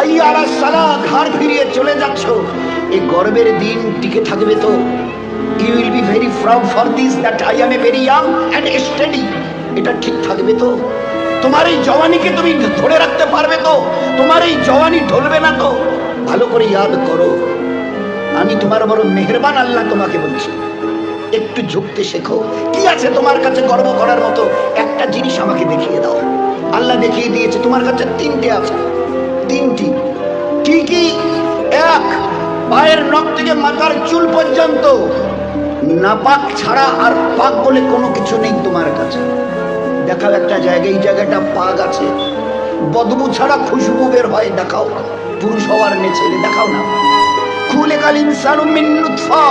হাইয়ালা সালা ঘর ফিরিয়ে চলে যাচ্ছ। এই গর্বের দিন টিকে থাকবে তো। You will be very proud for this that I am a very young and study এটা ঠিক থাকবে তো। তোমার এই জওয়ানিকে তুমি ধরে রাখতে পারবে তো। তোমার এই জওয়ানি ঢলবে না তো। ভালো করে ইয়াদ করো। আমি তোমার বড় মেহেরবান আল্লাহ তোমাকে বলছি। একটু ঝুঁকতে শেখো। কি আছে তোমার কাছে গর্ব করার মতো? একটা জিনিস আমাকে দেখিয়ে দাও। আল্লাহ দেখিয়ে দিয়েছে, তোমার কাছে তিনটে আছে। তিনটি। কি কি এক, পায়ের নখ থেকে মাথার চুল পর্যন্ত। নাপাক ছাড়া আর পাক বলে কোনো কিছু নেই তোমার কাছে। দেখাও একটা জায়গায় এই জায়গাটা পাক আছে। বদবু ছাড়া খুশবু বের হয়, দেখাও। পুরুষ হওয়ার মেয়ে দেখাও না। খুলে কাল ইনসানু নুতফা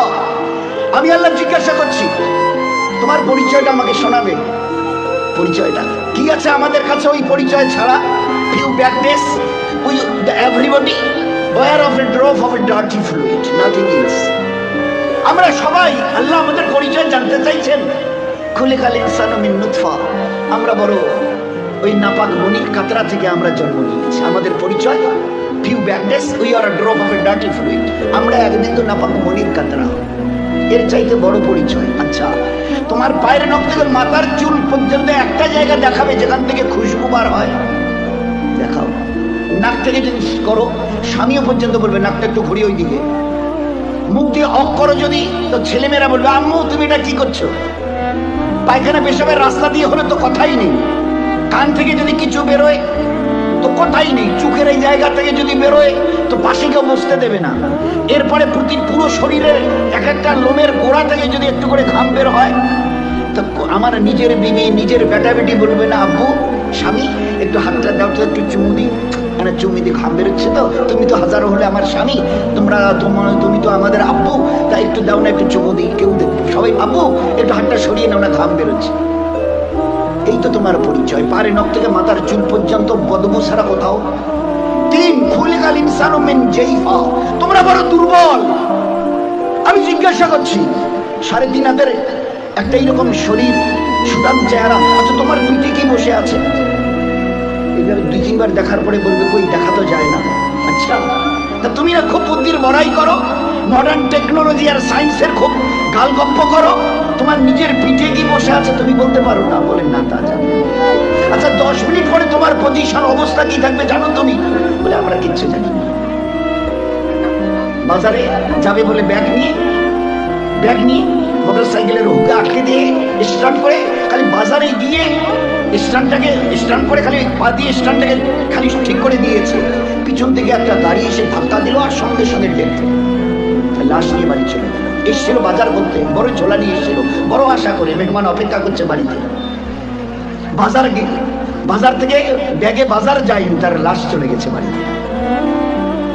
আমি আল্লাহ জিজ্ঞাসা করছি, তোমার পরিচয়টা আমাকে শোনাবে? পরিচয়টা। কি আছে আমাদের কাছে ওই পরিচয় ছাড়া? Few we everybody were of a drop of a dirty fluid nothing else আমরা সবাই আল্লাহ আমাদের পরিচয় জানতে চাইছেন। খুলে কাল ইনসানু মিন নুতফা। আমরা বড় ওই নাপাক মনির কাতরা থেকে আমরা জন্ম নিয়েছি। আমাদের পরিচয় few back days we are drop of a dirty fluid আমরা একদিন তো নাপাক মনির কাতরা। এর চাইতে বড় পরিচয়। আচ্ছা তোমার পায়ের নখ থেকে মাথার চুল পর্যন্ত একটা জায়গা দেখাবে যেখান থেকে খুশবু বার থেকে যদি করো, স্বামীও পর্যন্ত বলবে, নাকটা একটু ঘুরিয়ে ওই দিকে মুখ দিয়ে অফ করো যদি, তো ছেলেমেয়েরা বলবে, আম্মু, তুমি এটা কি করছ? পায়খানা পেশাবের রাস্তা দিয়ে হলে তো কথাই নেই। কান থেকে যদি কিছু বেরোয়, তো কথাই নেই। চোখের এই জায়গা থেকে যদি বেরোয়, তো পাশে কেউ বসতে দেবে না। এরপরে প্রতি পুরো শরীরের এক একটা লোমের গোড়া থেকে যদি একটু করে ঘাম বের হয়, তো আমার নিজের বিবি, নিজের বেটি বলবে, না, আব্বু, স্বামী, একটু হাতটা দাও, তো একটু চুমু দিই। চুমি দিয়ে ঘাম বেরোচ্ছে তো, তুমি তো হাজারো হলে আমার স্বামী, তোমরা তোমার, তুমি তো আমাদের আব্বু, তাই একটু দাও না, একটু চুমু দিই, কেউ সবাই আব্বু একটু হাতটা সরিয়ে নাও না, ঘাম বেরোচ্ছে। এই তো তোমার পরিচয় পারে নখ থেকে মাথার চুল পর্যন্ত বদবু ছাড়া কোথাও। তিন খুলে গাল ইনসান তোমরা বড় দুর্বল। আমি জিজ্ঞাসা করছি, সাড়ে তিন হাতের একটা এইরকম শরীর, সুদাম চেহারা আচ্ছা তোমার পিঠে কি বসে আছে? এইভাবে দুই তিনবার দেখার পরে বলবে, কই, দেখা তো যায় না। আচ্ছা তা তুমি না খুব বুদ্ধির বড়াই করো মডার্ন টেকনোলজি আর সায়েন্সের খুব গালগপ্প করো, তোমার নিজের পিঠে কি বসে আছে তুমি বলতে পারো না, বলে না, তা আচ্ছা দশ মিনিট পরে তোমার পজিশন অবস্থা কি থাকবে জানো তুমি? বলে আমরা কিচ্ছু জানি না। বাজারে যাবে বলে ব্যাগ নিয়ে ব্যাগ নিয়ে মোটর সাইকেলের হুকে আটকে দিয়ে স্টার্ট করে, খালি বাজারে গিয়ে স্ট্যান্ডটাকে, স্ট্যান্ড করে খালি, পা দিয়ে স্ট্যান্ডটাকে খালি ঠিক করে দিয়েছে। পিছন থেকে একটা গাড়ি এসে ধাক্কা দিল আর সঙ্গে সঙ্গে ডেট লাশ নিয়ে বাড়ি চলে এসছিল বাজার করতে। বড় ঝোলা নিয়ে এসেছিল। বড় আশা করে মেহমান অপেক্ষা করছে বাড়িতে। বাজার বাজার থেকে ব্যাগে বাজার যায়নি, তার লাশ চলে গেছে বাড়িতে।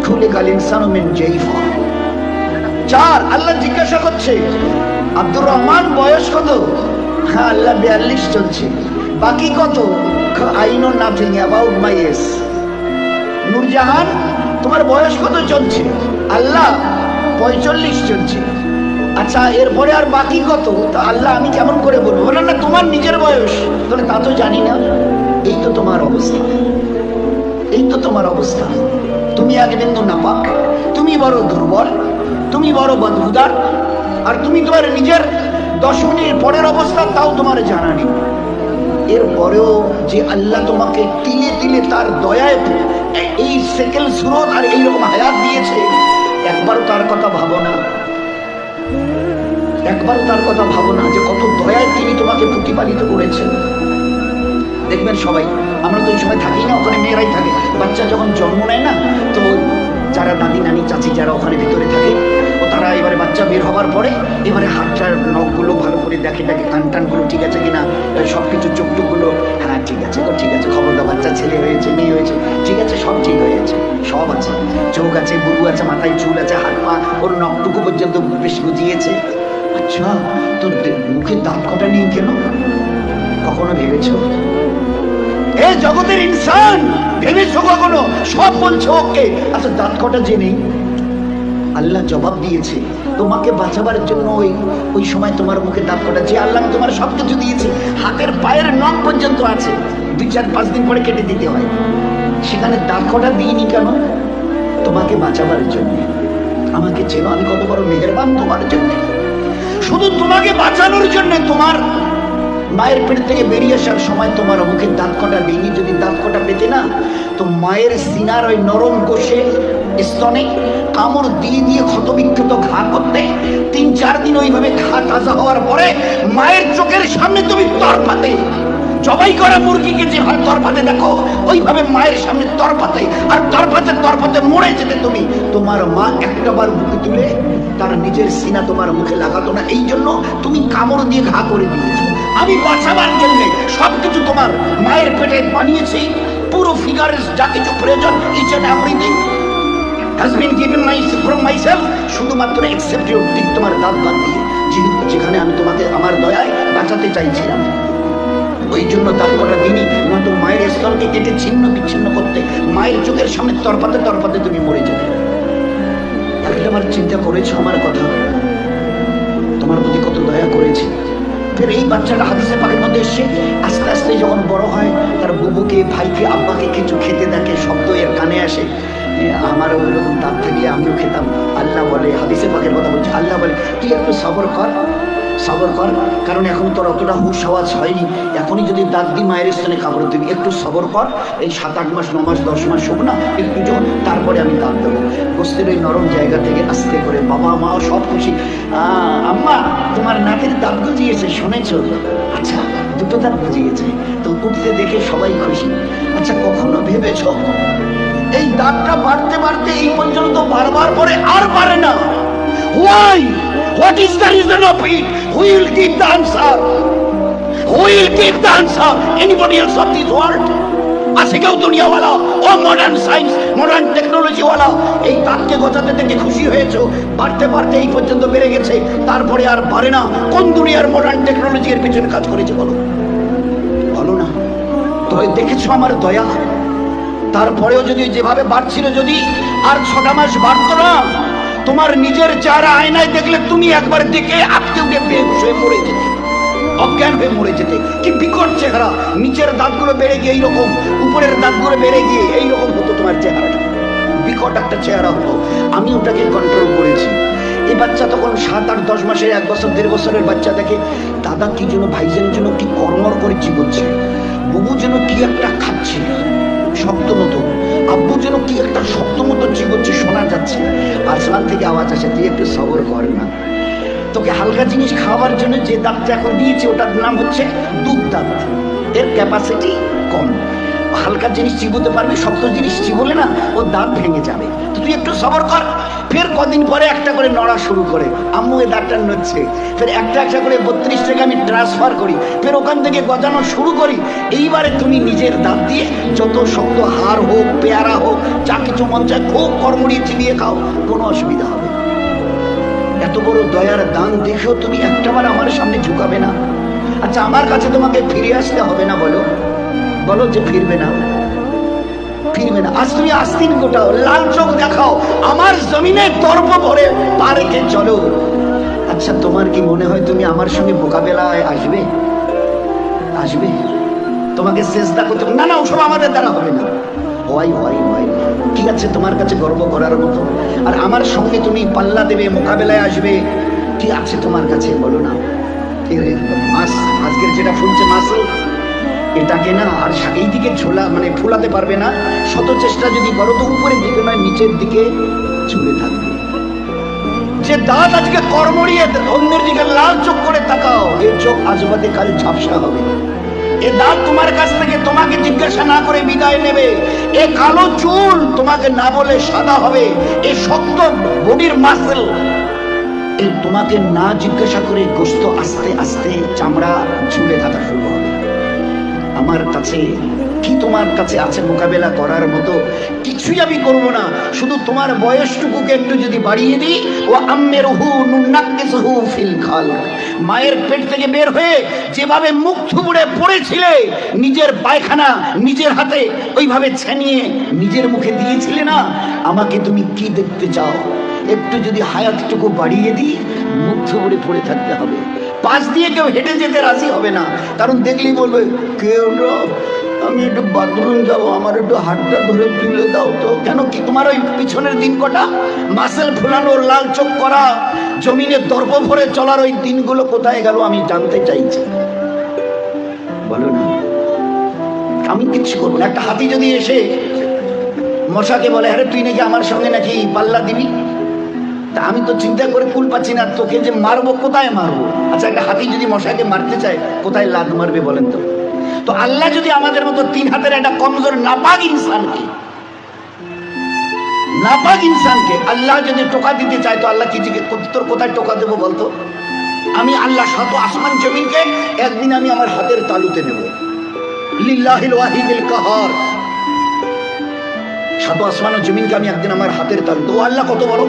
খুলে কাল ইনসানু মিন জাইফা। চার, আল্লাহ জিজ্ঞাসা করছে, আব্দুর রহমান বয়স কত? হ্যাঁ আল্লাহ বিয়াল্লিশ চলছে। বাকি কত? I know nothing about my S Noorjahan, তোমার বয়স কত চলছে? আল্লাহ, পঁয়তাল্লিশ চলছে। আচ্ছা এরপরে আর বাকি কত? তা আল্লাহ আমি কেমন করে বলব? বললাম না, তোমার নিজের বয়স। তাহলে তা তো জানি না। এই তো তোমার অবস্থা। এই তো তোমার অবস্থা। তুমি এক বিন্দু নাপাক। তুমি বড় দুর্বল। তুমি বড় বদভুদার। আর তুমি তোমার নিজের দশ মিনিট পরের অবস্থা, তাও তোমার জানা নেই। এরপরেও যে আল্লাহ তোমাকে তিলে তিলে তার দয়ায় এই সেকেল সুরত আর এইরকম হায়াত দিয়েছে একবার তার কথা ভাবো না। একবার তার কথা ভাবো না যে কত দয়ায় তিনি তোমাকে প্রতিপালিত করেছেন। দেখবেন সবাই, আমরা তো ওই সময় থাকি না, ওখানে মেয়েরাই থাকে। বাচ্চা যখন জন্ম নেয় না, তো যারা দাদি, নানি, চাচি যারা ওখানে ভিতরে থাকে, ও তারা এবারে বাচ্চা বের হওয়ার পরে এবারে হাতটার নখগুলো ভালো করে দেখে দেখে কান টানগুলো ঠিক আছে কিনা? সব কিছু চোখ টুকগুলো হ্যাঁ ঠিক আছে গো, ঠিক আছে। খবরদার বাচ্চা, ছেলে হয়েছে, মেয়ে হয়েছে, ঠিক আছে, সব ঠিক হয়েছে সব আছে। চোখ আছে বুড়ু আছে, মাথায় চুল আছে, হাত পা, ওর নখটুকু পর্যন্ত বেশ গুজিয়েছে। আচ্ছা তোর মুখে দাঁত কটা নেই কেন? কখনো ভেবেছো? এ জগতের ইনসান! ভেবেছো কখনো? সব বলছো ওকে। আচ্ছা দাঁত কটা জেনে আল্লাহ জবাব দিয়েছে, তোমাকে বাঁচাবার জন্য ওই ওই সময় তোমার মুখে দাঁত কটা যে আল্লাহ তোমার সব কিছু দিয়েছে, হাতের পায়ের নখ পর্যন্ত আছে, দুই চার পাঁচ দিন পরে কেটে দিতে হয়। সেখানে দাঁত কটা দিইনি কেন? তোমাকে বাঁচাবার জন্য। আমাকে চেনো আমি কত বড় মেহেরবান তোমার জন্য। শুধু তোমাকে বাঁচানোর জন্য তোমার মায়ের পেট থেকে বেরিয়ে আসার সময় তোমার মুখে দাঁত কটা দিইনি, যদি দাঁত কটা পেতে না, তো মায়ের সিনার ওই নরম কোষে স্তনে কামড় দিয়ে দিয়ে ক্ষতবিক্ষত ঘা করতে তিন চার দিন ওইভাবে ঘা তাজা হওয়ার পরে মায়ের চোখের সামনে তুমি তরপাতে। জবাই করা মুরগিকে যেভাবে তরপাতে, দেখো, ওইভাবে মায়ের সামনে তরপাতে, আর তরপাতে তরপাতে মরে যেতে তুমি। তোমার মা একটাবার মুখে তুলে তার নিজের সিনা তোমার মুখে লাগাতো না। এই জন্য তুমি কামড় দিয়ে ঘা করে দিয়েছ। আমি বাঁচাবার জন্য সবকিছু তোমার মায়ের পেটে বানিয়েছি। পুরো ফিগারের যা কিছু প্রয়োজন each and everything has been given my, from myself, শুধুমাত্র এক্সেপ্ট ইউর ঠিক তোমার দাঁত বাদ দিয়ে। যেখানে আমি তোমাকে আমার দয়ায় বাঁচাতে চাইছিলাম। ওই জন্য তার কটা দিনই নয়তো মায়ের স্তরকে কেটে ছিন্ন বিচ্ছিন্ন করতে, মায়ের চোখের সামনে তরপাতে তরপাতে তুমি মরে যেতে তাহলে আমার চিন্তা করেছ আমার কথা। তোমার প্রতি কত দয়া করেছি। ফের এই বাচ্চাটা হাদিসে পাকের মধ্যে এসছে, আস্তে আস্তে যখন বড় হয়, তার বুবুকে, ভাইকে, আব্বাকে কিছু খেতে দেখে শব্দ এর কানে আসে। আমারও ওরকম দাঁত থাকলে আমিও খেতাম। আল্লাহ বলে হাদিসে পাকের কথা বলছে, আল্লাহ বলে, তুই একটু সবর কর সবর কর, কারণ এখন তোর অতটা হুশ আওয়াজ হয়নি। এখনই যদি দাঁত দি মায়ের স্থানে কাপড় দিবি, একটু সবর কর। এই সাত আট মাস, ন মাস, দশ মাস হোক না একটু জন তারপরে আমি দাঁত দেবো। গোস্তের ওই নরম জায়গা থেকে আস্তে করে, বাবা, মা, সব খুশি। আম্মা, তোমার নাকের দাঁত গজিয়েছে শুনেছ? আচ্ছা দুটো দাঁত গেছে তো উঠতে দেখে সবাই খুশি আচ্ছা কখনো ভেবেছ এই দাগটা বাড়তে বাড়তে এই পর্যন্ত বারবার পরে আর পারে না is the reason of it? Who will give the answer? Who will give the answer? Anybody else of this world? আছে কেউ দুনিয়াওয়ালা ও মডার্ন সায়েন্স মডার্ন টেকনোলজিওয়ালা এই তাককে গোছাতে দেখে খুশি হয়েছো? বাড়তে বাড়তে এই পর্যন্ত বেড়ে গেছে। তারপরে আর পারে না। কোন দুনিয়ার মডার্ন টেকনোলজি এর পিছনে কাজ করেছে বলো? বলো না। তো দেখেছ আমার দয়া? তারপরেও যদি যেভাবে বাড়ছিল যদি, আর ছটা মাস বাড়তো না, তোমার নিজের চেহারা আয়নায় দেখলে তুমি একবার দেখে আটকে উঠে বেহুশ হয়ে মরে যেতে অজ্ঞান হয়ে মরে যেতে। কি বিকট চেহারা। নিচের দাঁতগুলো বেড়ে গিয়ে এইরকম, উপরের দাঁতগুলো বেড়ে গিয়ে এইরকম হতো তোমার চেহারাটা। বিকট একটা চেহারা হতো আমি ওটাকে কন্ট্রোল করেছি। এই বাচ্চা তখন সাত আট দশ মাসের, এক বছর, দেড় বছরের বাচ্চা দেখে, দাদা, কি যেন ভাইজান যেন কি কর্মর করে চিবচ্ছে বুবু যেন কি একটা খাচ্ছে। শক্ত মতো। আব্বু যেন কি একটা শক্ত মতো চিবচ্ছে শোনা যাচ্ছে। আসমান থেকে আওয়াজ আসে, তুই একটু সবর কর না। তোকে হালকা জিনিস খাওয়ার জন্য যে দাঁতটা এখন দিয়েছে, ওটার নাম হচ্ছে দুধ দাঁত। এর ক্যাপাসিটি কম। হালকা জিনিস চিবোতে পারবি, শক্ত জিনিস চিবোলে না, ও দাঁত ভেঙে যাবে। তুই একটু সবর কর। ফের কদিন পরে একটা করে নড়া শুরু করে। আম্মু, এ দাঁতটা নড়ছে। ফের একটা একটা করে বত্রিশ টাকা আমি ট্রান্সফার করি। ফের ওখান থেকে গজানো শুরু করি। এইবারে তুমি নিজের দাঁত দিয়ে যত শক্ত হাড় হোক, পেয়ারা হোক, যা কিছু মন চায়, খুব কর্মড়িয়ে চিবিয়ে খাও। কোনো অসুবিধা হবে। এত বড় দয়ার দান দেখেও তুমি একটাবার আমার সামনে ঝুঁকাবে না। আচ্ছা আমার কাছে তোমাকে ফিরে আসতে হবে না বলো? বলো যে ফিরবে না। ফিরবে না। আজ তুমি আস্তিন গোটাও, লাল চোখ দেখাও, আমার জমিনে দর্প ভরে পারেকে চলো। আচ্ছা তোমার কি মনে হয় তুমি আমার সঙ্গে মোকাবেলায় আসবে? আসবে? তোমাকে চেষ্টা করতে না না, ওসব আমাদের দ্বারা হবে না। ওয়াই ওয়াই ওয়াই কি আছে, তোমার কাছে গর্ব করার মতো। আর আমার সঙ্গে তুমি পাল্লা দেবে, মোকাবেলায় আসবে। কি আছে, তোমার কাছে বলো না। ঠিক মাস, আজকের যেটা ফুলছে মাসল, এটাকে না আর এই দিকে ঝোলা মানে ফুলাতে পারবে না। শত চেষ্টা যদি করো তো উপরের দিকে নয়, নিচের দিকে ঝুলে থাকবে। যে দাঁত আজকে কর্মড়িয়ে অন্যের দিকে লাল চোখ করে তাকাও এই চোখ আজবাদে কাল ঝাপসা হবে। এ দাঁত তোমার কাছ থেকে তোমাকে জিজ্ঞাসা না করে বিদায় নেবে। এ কালো চুল তোমাকে না বলে সাদা হবে। এ শক্ত বডির মাসেল এই তোমাকে না জিজ্ঞাসা করে গোস্ত আস্তে আস্তে চামড়া ঝুলে থাকা শুরু হবে। আমার কাছে, কি তোমার কাছে আছে মোকাবেলা করার মতো? কিছুই আমি করব না। শুধু তোমার বয়সটুকুকে একটু যদি বাড়িয়ে দিই ও আম্মের হু নুন্নাক্কেসহু ফিল খাল মায়ের পেট থেকে বের হয়ে যেভাবে মুখ থুবড়ে পড়েছিলে, নিজের পায়খানা নিজের হাতে ওইভাবে ছেনিয়ে নিজের মুখে দিয়েছিলে না? আমাকে তুমি কি দেখতে চাও? একটু যদি হায়াতটুকু বাড়িয়ে দিই, মুখ থুবড়ে পড়ে থাকতে হবে। পাশ দিয়ে কেউ হেঁটে যেতে রাজি হবে না। কারণ দেখলেই বলবে কেউ আমি একটু বাথরুম যাব, আমার একটু হাতটা ধরে তুলে দাও তো। কেন কি তোমার ওই পিছনের দিন কটা? মাসেল ফুলানোর লাল চোখ করা, জমিনে দর্প ভরে চলার ওই দিনগুলো কোথায় গেল আমি জানতে চাইছি। বলো না। আমি কিচ্ছু করব না। একটা হাতি যদি এসে মশাকে বলে, আরে তুই নাকি আমার সঙ্গে নাকি পাল্লা দিবি? তা আমি তো চিন্তা করে কুল পাচ্ছি না, তোকে যে মারবো, কোথায় মারবো? আচ্ছা একটা হাতি যদি মশাকে মারতে চায়, কোথায় লাদ মারবে বলেন তো? তো আল্লাহ যদি আমাদের মতো তিন হাতের একটা কমজোর, নাপাক ইনসানকে নাপাক ইনসানকে আল্লাহ যদি টোকা দিতে চায়, তো আল্লাহ কি তোর কোথায় টোকা দেবো বলতো আমি আল্লাহ শত আসমান জমিনকে, একদিন আমি আমার হাতের তালুতে নেব। লিল্লাহিল ওয়াহিদিল কাহার। সাত আসমান ও জমিনকে আমি একদিন আমার হাতের তাল তো আল্লাহ কত বড়।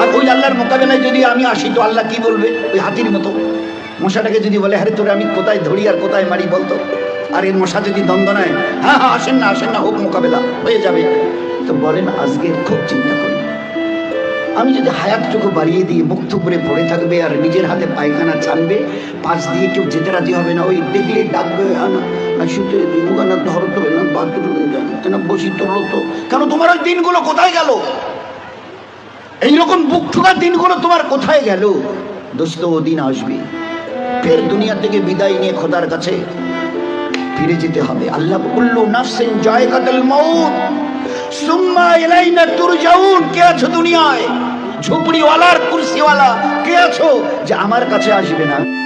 আর ওই আল্লাহর মোকাবেলায় যদি আমি আসি, তো আল্লাহ কি বলবে? ওই হাতির মতো। মশাটাকে যদি বলে, আরে তোরে আমি কোথায় ধরি আর কোথায় মারি বলতো? আর এর মশা যদি দ্বন্দ্ব নেয় হ্যাঁ হ্যাঁ আসেন না আসেন না, হোক মোকাবেলা, হয়ে যাবে। তো বলেন, আজকে খুব চিন্তা করি। আমি যদি হায়াত হায়াতটুকু বাড়িয়ে দিয়ে মুক্ত করে পড়ে থাকবে আর নিজের হাতে পায়খানা ছানবে পাশ দিয়ে কেউ যেতে রাজি হবে না, ওই দেখলে ডাকবে হ্যাঁ না শুতে মুগানা ধরো তো, না বাথরুম বসি তোলো তো কেন তোমার ওই দিনগুলো কোথায় গেল? এইরকম বুক ঠোকার দিনগুলো তোমার কোথায় গেল? দোস্ত, ও দিন আসবে। ফের দুনিয়া থেকে বিদায় নিয়ে খোদার কাছে ফিরে যেতে হবে। আল্লাহ কুল্লু নাফসিন জায়গাতুল মাউত। ঝুপড়িওয়ালার কুরসিওয়ালা কে আছো? যে আমার কাছে আসবে না।